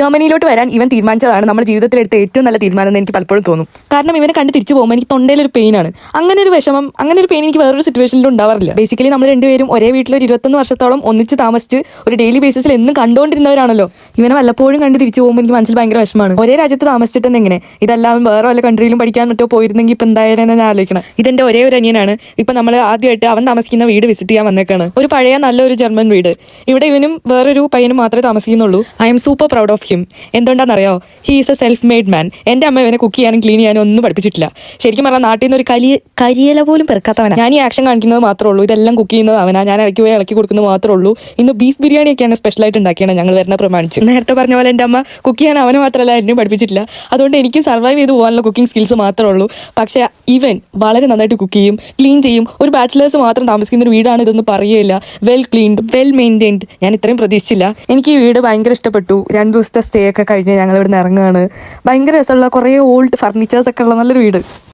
ജർമ്മനിയിലോട്ട് വരാൻ ഇവൻ തീരുമാനിച്ചതാണ്. നമ്മുടെ ജീവിതത്തിൽ എടുത്ത ഏറ്റവും നല്ല തീരുമാനം എന്ന് എനിക്ക് പലപ്പോഴും തോന്നും. കാരണം ഇവനെ കണ്ട് തിരിച്ചു പോകുമ്പോൾ എനിക്ക് തൊണ്ടയിൽ ഒരു പെയിനാണ് അങ്ങനെ ഒരു വിഷമം അങ്ങനെ ഒരു പെയിൻ എനിക്ക് വേറൊരു സിറ്റുവേഷനിലും ഉണ്ടാവാറില്ല. ബേസിക്കലി നമ്മൾ രണ്ടുപേരും ഒരേ വീട്ടിൽ ഒരു ഇരുപത്തൊന്ന് വർഷത്തോളം ഒന്നിച്ച് താമസിച്ച് ഒരു ഡെയിലി ബേസിസിൽ എന്നും കണ്ടുകൊണ്ടിരുന്നവരാണല്ലോ. ഇവനെ വല്ലപ്പോഴും കണ്ട് തിരിച്ചു പോകുമ്പോൾ എനിക്ക് മനസ്സിൽ ഭയങ്കര വിഷമമാണ്. ഒരേ രാജ്യത്ത് താമസിച്ചിട്ട് എങ്ങനെ ഇതെല്ലാം വേറെ വല്ല കൺട്രിയിലും പഠിക്കാൻ മറ്റോ പോയിരുന്നെങ്കിൽ ഇപ്പം എന്തായാലും ഞാൻ ആലോചിക്കണം. ഇതെന്റെ ഒരേ ഒരു അനിയനാണ്. ഇപ്പൊ നമ്മൾ ആദ്യമായിട്ട് അവൻ താമസിക്കുന്ന വീട് വിസിറ്റ് ചെയ്യാൻ വന്നേക്കാണ്. ഒരു പഴയ നല്ലൊരു ജർമ്മൻ വീട്. ഇവിടെ ഇവനും വേറൊരു പയ്യനും മാത്രമേ താമസിക്കുന്നുള്ളൂ. I am super proud of him എന്തുകൊണ്ടാണെന്നറിയോ? He is a self made man എന്റെ അമ്മ ഇവനെ കുക്ക് ചെയ്യാനും ക്ലീൻ ചെയ്യാനും ഒന്നും പഠിപ്പിച്ചിട്ടില്ല. ശരിക്കും പറഞ്ഞാൽ നാട്ടിൽ നിന്ന് ഒരു കലിയ കരിയില പോലും പെറുക്കാത്തവനാ. ഞാൻ ഈ ആക്ഷൻ കാണിക്കുന്നത് മാത്രമേ ഉള്ളൂ. ഇതെല്ലാം കുക്ക് ചെയ്യുന്നത് അവനാ. ഞാൻ ഇടയ്ക്ക് പോയി ഇളക്കി കൊടുക്കുന്നത് മാത്രമേ ഉള്ളൂ. ഇന്ന് ബീഫ് ബിരിയാണി ഒക്കെയാണ് സ്പെഷ്യലായിട്ട് ഉണ്ടാക്കിയാണ് ഞങ്ങൾ വരുന്ന പ്രമാണിച്ച്. നേരത്തെ പറഞ്ഞ പോലെ എന്റെ അമ്മ കുക്ക് ചെയ്യാൻ അവനെ മാത്രമല്ല എന്നെ പഠിപ്പിച്ചിട്ടില്ല. അതുകൊണ്ട് എനിക്ക് സർവൈവ് ചെയ്ത് പോകാനുള്ള കുക്കിംഗ് സ്കിൽസ് മാത്രമേ ഉള്ളൂ. പക്ഷേ ഇവൻ വളരെ നന്നായിട്ട് കുക്ക് ചെയ്യും ക്ലീൻ ചെയ്യും. ഒരു ബാച്ചിലേഴ്സ് മാത്രം താമസിക്കുന്ന ഒരു വീടാണ് ഇതൊന്നും പറയുകയില്ല. വെൽ ക്ലീൻഡ് വെൽ മെയിന്റൈൻഡ് ഞാൻ ഇത്രയും പ്രതീക്ഷിച്ചില്ല. എനിക്ക് ഈ വീട് ഭയങ്കര ഇഷ്ടപ്പെട്ടു. രണ്ട് ദിവസത്തെ സ്റ്റേ ഒക്കെ കഴിഞ്ഞ് ഞങ്ങൾ ഇവിടുന്ന് ഇറങ്ങുകയാണ് ഭയങ്കര രസമുള്ള കുറേ ഓൾഡ് ഫർണിച്ചേഴ്സ് ഒക്കെ ഉള്ള നല്ലൊരു വീട്.